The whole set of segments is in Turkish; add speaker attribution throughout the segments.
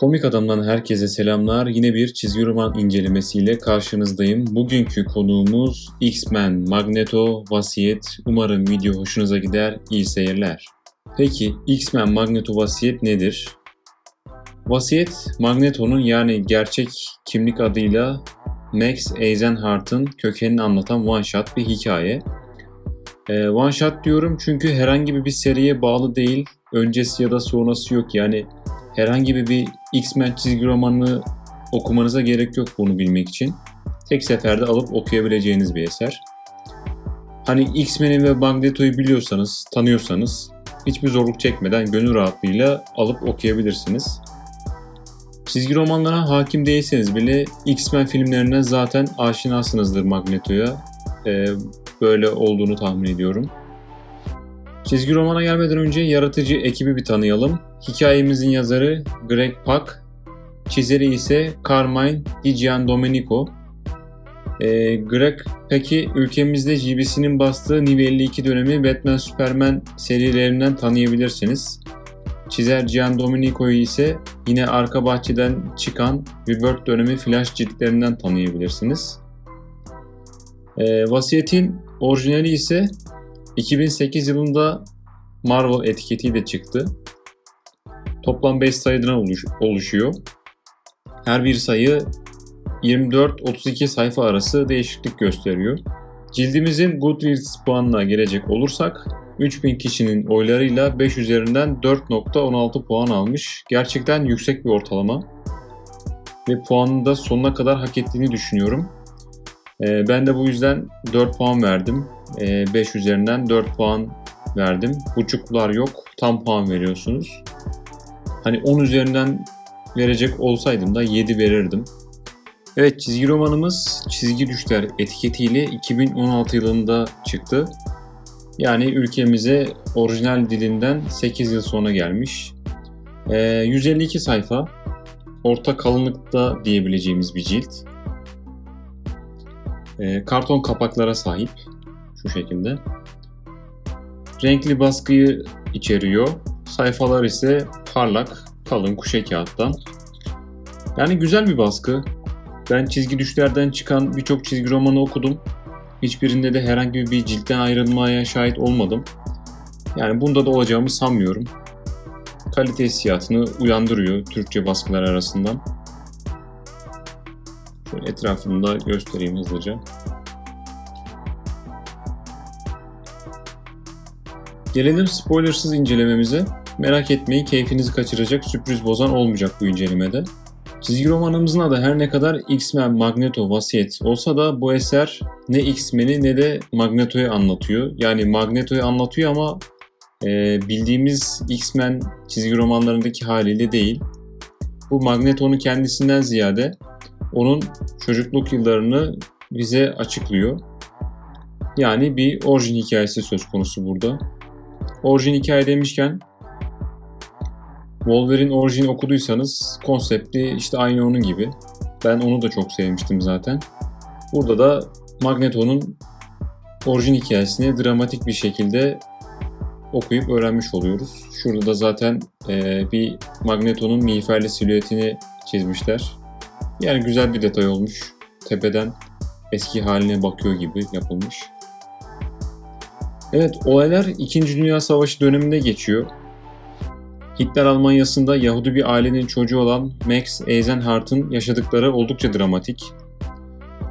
Speaker 1: Komik Adam'dan herkese selamlar. Yine bir çizgi roman incelemesiyle karşınızdayım. Bugünkü konuğumuz X-Men Magneto Vasiyet. Umarım video hoşunuza gider. İyi seyirler. Peki X-Men Magneto Vasiyet nedir? Vasiyet, Magneto'nun yani gerçek kimlik adıyla Max Eisenhardt'ın kökenini anlatan one shot bir hikaye. Ee, one shot diyorum çünkü herhangi bir seriye bağlı değil. Öncesi ya da sonrası yok. Yani herhangi bir X-Men çizgi romanını okumanıza gerek yok bunu bilmek için. Tek seferde alıp okuyabileceğiniz bir eser. Hani X-Men'i ve Magneto'yu biliyorsanız, tanıyorsanız hiçbir zorluk çekmeden gönül rahatlığıyla alıp okuyabilirsiniz. Çizgi romanlara hakim değilseniz bile X-Men filmlerinden zaten aşinasınızdır Magneto'ya. Ee, böyle olduğunu tahmin ediyorum. Çizgi romana gelmeden önce yaratıcı ekibi bir tanıyalım. Hikayemizin yazarı Greg Pak, çizeri ise Carmine Di Giandomenico. Ee, Greg peki ülkemizde GBC'nin bastığı New 52 dönemi Batman Superman serilerinden tanıyabilirsiniz. Çizer Giandomenico'yu ise yine arka bahçeden çıkan Rebirth dönemi Flash ciltlerinden tanıyabilirsiniz. Ee, Vasiyet'in orijinali ise 2008 yılında Marvel etiketiyle çıktı. Toplam 5 sayıdan oluş- oluşuyor. Her bir sayı 24-32 sayfa arası değişiklik gösteriyor. Cildimizin Goodreads puanına gelecek olursak 3000 kişinin oylarıyla 5 üzerinden 4.16 puan almış. Gerçekten yüksek bir ortalama. Ve puanını da sonuna kadar hak ettiğini düşünüyorum. Ee, ben de bu yüzden 4 puan verdim. 5 üzerinden 4 puan verdim. Buçuklar yok. Tam puan veriyorsunuz. Hani 10 üzerinden verecek olsaydım da 7 verirdim. Evet çizgi romanımız Çizgi Düşler etiketiyle 2016 yılında çıktı. Yani ülkemize orijinal dilinden 8 yıl sonra gelmiş. Ee, 152 sayfa. Orta kalınlıkta diyebileceğimiz bir cilt. Ee, karton kapaklara sahip. Şu şekilde. Renkli baskıyı içeriyor. Sayfalar ise parlak, kalın kuşe kağıttan. Yani güzel bir baskı. Ben çizgi düşlerden çıkan birçok çizgi romanı okudum. Hiçbirinde de herhangi bir ciltten ayrılmaya şahit olmadım. Yani bunda da olacağımı sanmıyorum. Kalite hissiyatını uyandırıyor Türkçe baskılar arasından. Şöyle etrafını da göstereyim hızlıca. Gelelim spoilersız incelememize. Merak etmeyin keyfinizi kaçıracak sürpriz bozan olmayacak bu incelemede. Çizgi romanımızın adı her ne kadar X-Men Magneto Vasiyet olsa da bu eser ne X-Men'i ne de Magneto'yu anlatıyor. Yani Magneto'yu anlatıyor ama e, bildiğimiz X-Men çizgi romanlarındaki haliyle değil. Bu Magneto'nun kendisinden ziyade onun çocukluk yıllarını bize açıklıyor. Yani bir orijin hikayesi söz konusu burada. Orijin hikaye demişken Wolverine orijin okuduysanız konsepti işte aynı onun gibi. Ben onu da çok sevmiştim zaten. Burada da Magneto'nun orijin hikayesini dramatik bir şekilde okuyup öğrenmiş oluyoruz. Şurada da zaten e, bir Magneto'nun miğferli silüetini çizmişler. Yani güzel bir detay olmuş. Tepeden eski haline bakıyor gibi yapılmış. Evet, olaylar 2. Dünya Savaşı döneminde geçiyor. Hitler Almanyası'nda Yahudi bir ailenin çocuğu olan Max Eisenhardt'ın yaşadıkları oldukça dramatik.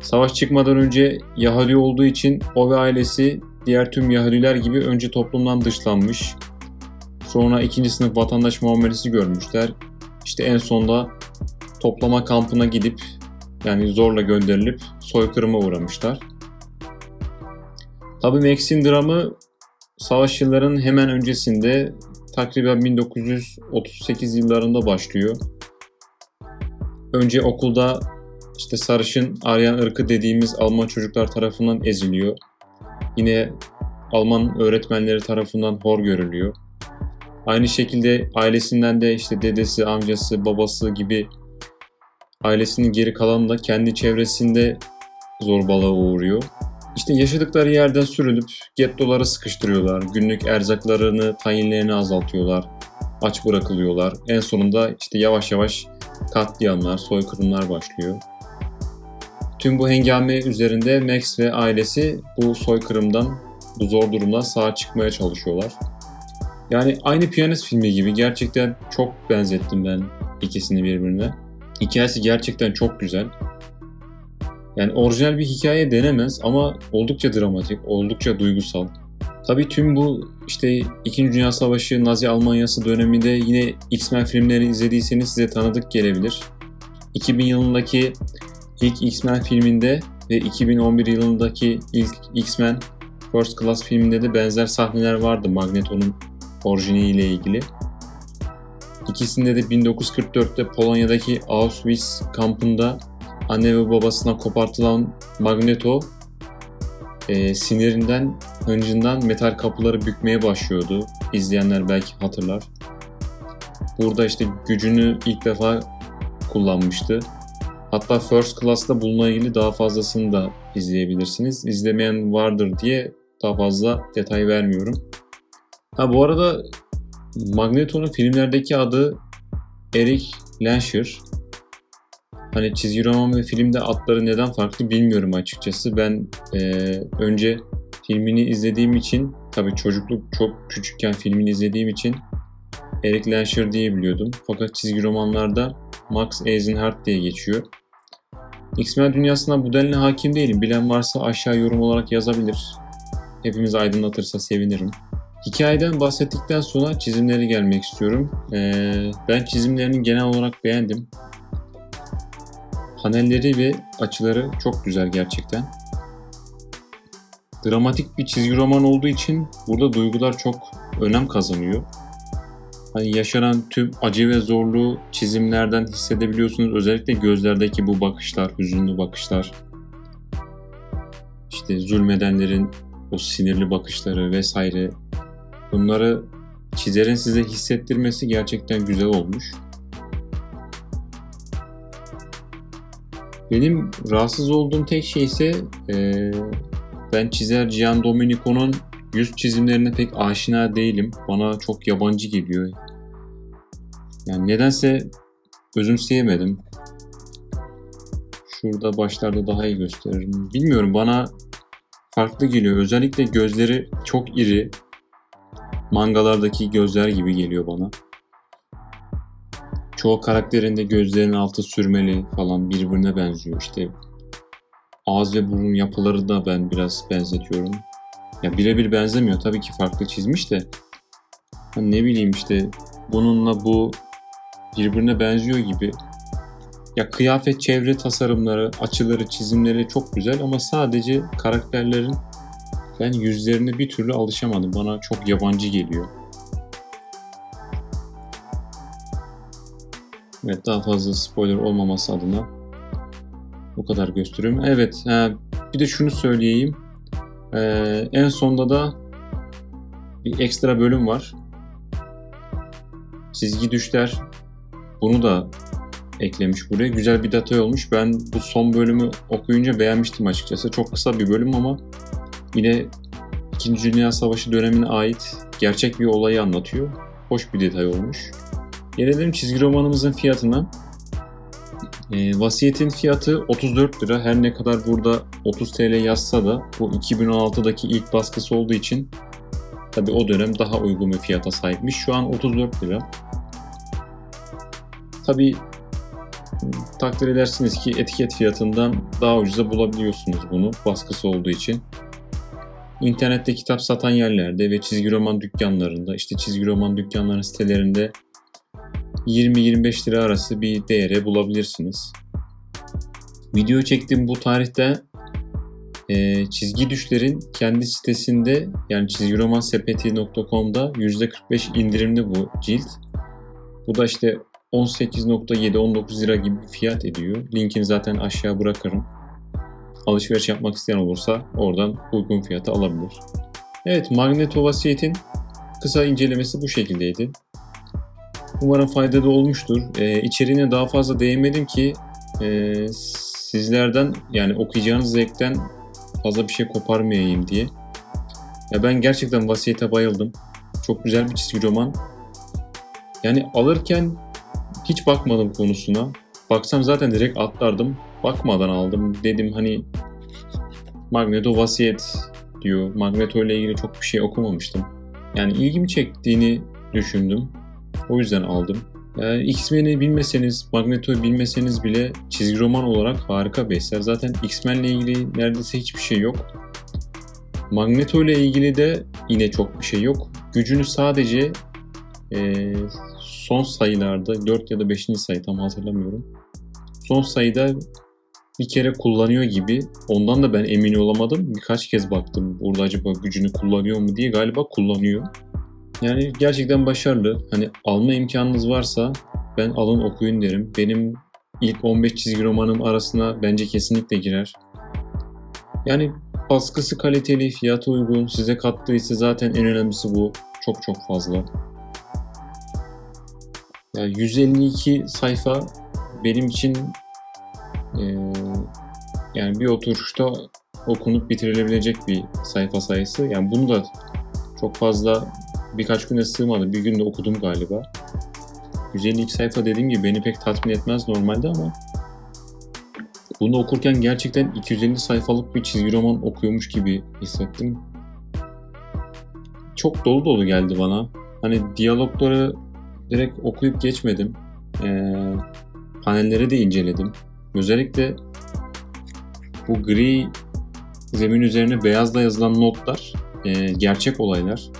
Speaker 1: Savaş çıkmadan önce Yahudi olduğu için o ve ailesi diğer tüm Yahudiler gibi önce toplumdan dışlanmış. Sonra ikinci sınıf vatandaş muamelesi görmüşler. İşte en sonda toplama kampına gidip yani zorla gönderilip soykırıma uğramışlar. Tabi Max'in dramı savaş yıllarının hemen öncesinde takriben 1938 yıllarında başlıyor. Önce okulda işte sarışın Aryan ırkı dediğimiz Alman çocuklar tarafından eziliyor. Yine Alman öğretmenleri tarafından hor görülüyor. Aynı şekilde ailesinden de işte dedesi, amcası, babası gibi ailesinin geri kalanı da kendi çevresinde zorbalığa uğruyor. İşte yaşadıkları yerden sürülüp gettolara sıkıştırıyorlar. Günlük erzaklarını, tayinlerini azaltıyorlar. Aç bırakılıyorlar. En sonunda işte yavaş yavaş katliamlar, soykırımlar başlıyor. Tüm bu hengame üzerinde Max ve ailesi bu soykırımdan, bu zor durumdan sağ çıkmaya çalışıyorlar. Yani aynı piyanist filmi gibi gerçekten çok benzettim ben ikisini birbirine. Hikayesi gerçekten çok güzel. Yani orijinal bir hikaye denemez ama oldukça dramatik, oldukça duygusal. Tabii tüm bu işte 2. Dünya Savaşı Nazi Almanyası döneminde yine X-Men filmleri izlediyseniz size tanıdık gelebilir. 2000 yılındaki ilk X-Men filminde ve 2011 yılındaki ilk X-Men First Class filminde de benzer sahneler vardı Magneto'nun orijiniyle ilgili. İkisinde de 1944'te Polonya'daki Auschwitz kampında anne ve babasından kopartılan Magneto e, sinirinden, hıncından metal kapıları bükmeye başlıyordu. İzleyenler belki hatırlar. Burada işte gücünü ilk defa kullanmıştı. Hatta First Class'ta bununla ilgili daha fazlasını da izleyebilirsiniz. İzlemeyen vardır diye daha fazla detay vermiyorum. Ha bu arada Magneto'nun filmlerdeki adı Eric Lansher. Hani çizgi roman ve filmde adları neden farklı bilmiyorum açıkçası. Ben e, önce filmini izlediğim için, tabii çocukluk çok küçükken filmini izlediğim için Eric Lansher diye biliyordum. Fakat çizgi romanlarda Max Eisenhardt diye geçiyor. X-Men dünyasına bu denli hakim değilim. Bilen varsa aşağı yorum olarak yazabilir. Hepimiz aydınlatırsa sevinirim. Hikayeden bahsettikten sonra çizimleri gelmek istiyorum. Ee, ben çizimlerini genel olarak beğendim. Panelleri ve açıları çok güzel gerçekten. Dramatik bir çizgi roman olduğu için burada duygular çok önem kazanıyor. Hani yaşanan tüm acı ve zorluğu çizimlerden hissedebiliyorsunuz. Özellikle gözlerdeki bu bakışlar, hüzünlü bakışlar. İşte zulmedenlerin o sinirli bakışları vesaire. Bunları çizerin size hissettirmesi gerçekten güzel olmuş. Benim rahatsız olduğum tek şey ise e, ben çizer Gian Domenico'nun yüz çizimlerine pek aşina değilim. Bana çok yabancı geliyor. Yani nedense özümseyemedim. Şurada başlarda daha iyi gösteririm. Bilmiyorum bana farklı geliyor. Özellikle gözleri çok iri. Mangalardaki gözler gibi geliyor bana. Çoğu karakterinde gözlerin altı sürmeli falan birbirine benziyor. İşte ağız ve burun yapıları da ben biraz benzetiyorum. Ya birebir benzemiyor. Tabii ki farklı çizmiş de. Hani ne bileyim işte bununla bu birbirine benziyor gibi. Ya kıyafet, çevre tasarımları, açıları, çizimleri çok güzel ama sadece karakterlerin ben yüzlerine bir türlü alışamadım. Bana çok yabancı geliyor. Evet daha fazla spoiler olmaması adına bu kadar gösteriyorum. Evet bir de şunu söyleyeyim. Ee, en sonda da bir ekstra bölüm var. Çizgi düşler bunu da eklemiş buraya. Güzel bir detay olmuş. Ben bu son bölümü okuyunca beğenmiştim açıkçası. Çok kısa bir bölüm ama yine İkinci Dünya Savaşı dönemine ait gerçek bir olayı anlatıyor. Hoş bir detay olmuş. Gelelim çizgi romanımızın fiyatına. E, vasiyetin fiyatı 34 lira. Her ne kadar burada 30 TL yazsa da bu 2016'daki ilk baskısı olduğu için tabi o dönem daha uygun bir fiyata sahipmiş. Şu an 34 lira. Tabi takdir edersiniz ki etiket fiyatından daha ucuza bulabiliyorsunuz bunu baskısı olduğu için. İnternette kitap satan yerlerde ve çizgi roman dükkanlarında, işte çizgi roman dükkanlarının sitelerinde 20-25 lira arası bir değere bulabilirsiniz. Video çektiğim bu tarihte e, çizgi düşlerin kendi sitesinde yani çizgiromansepeti.com'da %45 indirimli bu cilt. Bu da işte 18.7-19 lira gibi fiyat ediyor. Linkini zaten aşağı bırakırım. Alışveriş yapmak isteyen olursa oradan uygun fiyata alabilir. Evet Magneto Vasiyet'in kısa incelemesi bu şekildeydi. Umarım faydalı olmuştur. Ee, içeriğine daha fazla değinmedim ki e, sizlerden yani okuyacağınız zevkten fazla bir şey koparmayayım diye. Ya ben gerçekten vasiyete bayıldım. Çok güzel bir çizgi roman. Yani alırken Hiç bakmadım konusuna. Baksam zaten direkt atlardım. Bakmadan aldım. Dedim hani Magneto vasiyet diyor. Magneto ile ilgili çok bir şey okumamıştım. Yani ilgimi çektiğini düşündüm. O yüzden aldım. Yani X-Men'i bilmeseniz, Magneto'yu bilmeseniz bile çizgi roman olarak harika bir eser. Zaten X-Men'le ilgili neredeyse hiçbir şey yok. Magneto ile ilgili de yine çok bir şey yok. Gücünü sadece e, son sayılarda 4 ya da 5. sayı tam hatırlamıyorum. Son sayıda bir kere kullanıyor gibi. Ondan da ben emin olamadım. Birkaç kez baktım burada acaba gücünü kullanıyor mu diye. Galiba kullanıyor. Yani gerçekten başarılı. Hani alma imkanınız varsa ben alın okuyun derim. Benim ilk 15 çizgi romanım arasına bence kesinlikle girer. Yani baskısı kaliteli, fiyatı uygun, size kattığı ise zaten en önemlisi bu. Çok çok fazla. Yani 152 sayfa benim için e, yani bir oturuşta okunup bitirilebilecek bir sayfa sayısı. Yani bunu da çok fazla birkaç güne sığmadı. Bir günde okudum galiba. 152 sayfa dediğim gibi beni pek tatmin etmez normalde ama bunu okurken gerçekten 250 sayfalık bir çizgi roman okuyormuş gibi hissettim. Çok dolu dolu geldi bana. Hani diyalogları direkt okuyup geçmedim. Ee, panelleri de inceledim. Özellikle bu gri zemin üzerine beyazla yazılan notlar e, gerçek olaylar.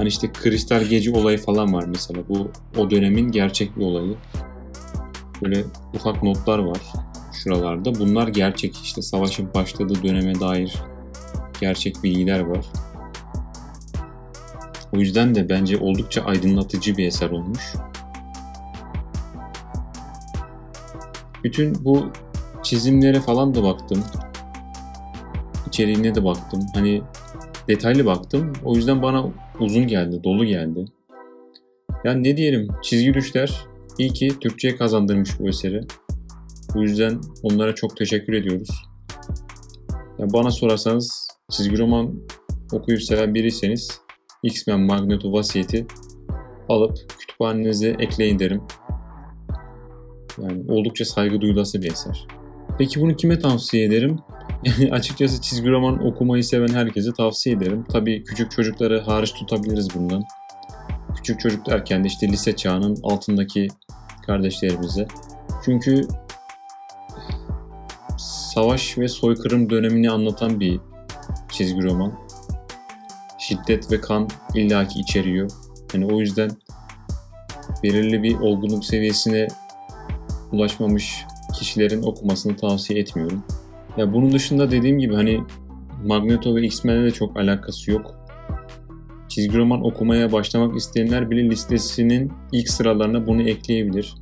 Speaker 1: Hani işte kristal gece olayı falan var mesela. Bu o dönemin gerçek bir olayı. Böyle ufak notlar var şuralarda. Bunlar gerçek işte savaşın başladığı döneme dair gerçek bilgiler var. O yüzden de bence oldukça aydınlatıcı bir eser olmuş. Bütün bu çizimlere falan da baktım. İçeriğine de baktım. Hani detaylı baktım. O yüzden bana uzun geldi, dolu geldi. Yani ne diyelim, çizgi düşler iyi ki Türkçe'ye kazandırmış bu eseri. Bu yüzden onlara çok teşekkür ediyoruz. Yani bana sorarsanız çizgi roman okuyup seven biriyseniz X-Men Magneto Vasiyeti alıp kütüphanenize ekleyin derim. Yani oldukça saygı duyulası bir eser. Peki bunu kime tavsiye ederim? Açıkçası çizgi roman okumayı seven herkese tavsiye ederim. Tabii küçük çocukları hariç tutabiliriz bundan. Küçük çocuk derken de işte lise çağının altındaki kardeşlerimize. Çünkü savaş ve soykırım dönemini anlatan bir çizgi roman. Şiddet ve kan illaki içeriyor. Yani o yüzden belirli bir olgunluk seviyesine ulaşmamış kişilerin okumasını tavsiye etmiyorum. Ya bunun dışında dediğim gibi hani Magneto ve X-Men'e de çok alakası yok. Çizgi roman okumaya başlamak isteyenler bile listesinin ilk sıralarına bunu ekleyebilir.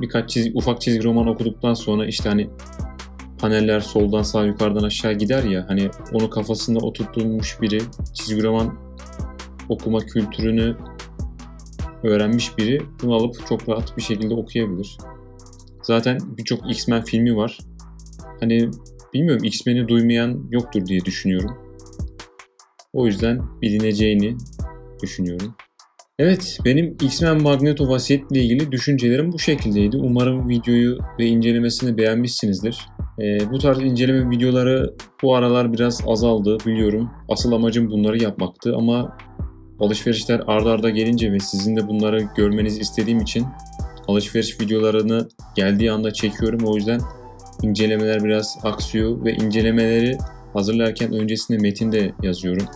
Speaker 1: Birkaç çiz, ufak çizgi roman okuduktan sonra işte hani paneller soldan sağ yukarıdan aşağı gider ya hani onu kafasında oturtulmuş biri çizgi roman okuma kültürünü öğrenmiş biri bunu alıp çok rahat bir şekilde okuyabilir. Zaten birçok X-Men filmi var. Hani bilmiyorum X-Men'i duymayan yoktur diye düşünüyorum. O yüzden bilineceğini düşünüyorum. Evet, benim X-Men Magneto vasiyetle ilgili düşüncelerim bu şekildeydi. Umarım videoyu ve incelemesini beğenmişsinizdir. Ee, bu tarz inceleme videoları bu aralar biraz azaldı biliyorum. Asıl amacım bunları yapmaktı ama alışverişler ardarda arda gelince ve sizin de bunları görmenizi istediğim için alışveriş videolarını geldiği anda çekiyorum. O yüzden incelemeler biraz aksıyor ve incelemeleri hazırlarken öncesinde metin de yazıyorum.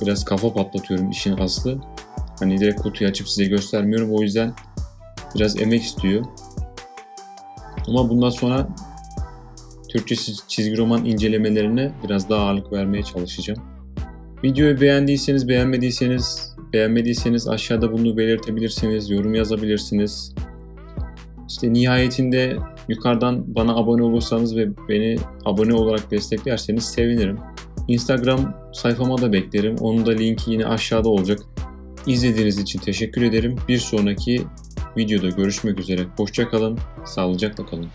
Speaker 1: Biraz kafa patlatıyorum işin aslı. Hani direkt kutuyu açıp size göstermiyorum. O yüzden biraz emek istiyor. Ama bundan sonra Türkçe çizgi roman incelemelerine biraz daha ağırlık vermeye çalışacağım. Videoyu beğendiyseniz, beğenmediyseniz, beğenmediyseniz aşağıda bunu belirtebilirsiniz, yorum yazabilirsiniz. İşte nihayetinde yukarıdan bana abone olursanız ve beni abone olarak desteklerseniz sevinirim. Instagram sayfama da beklerim. Onun da linki yine aşağıda olacak. İzlediğiniz için teşekkür ederim. Bir sonraki videoda görüşmek üzere. Hoşçakalın, sağlıcakla kalın.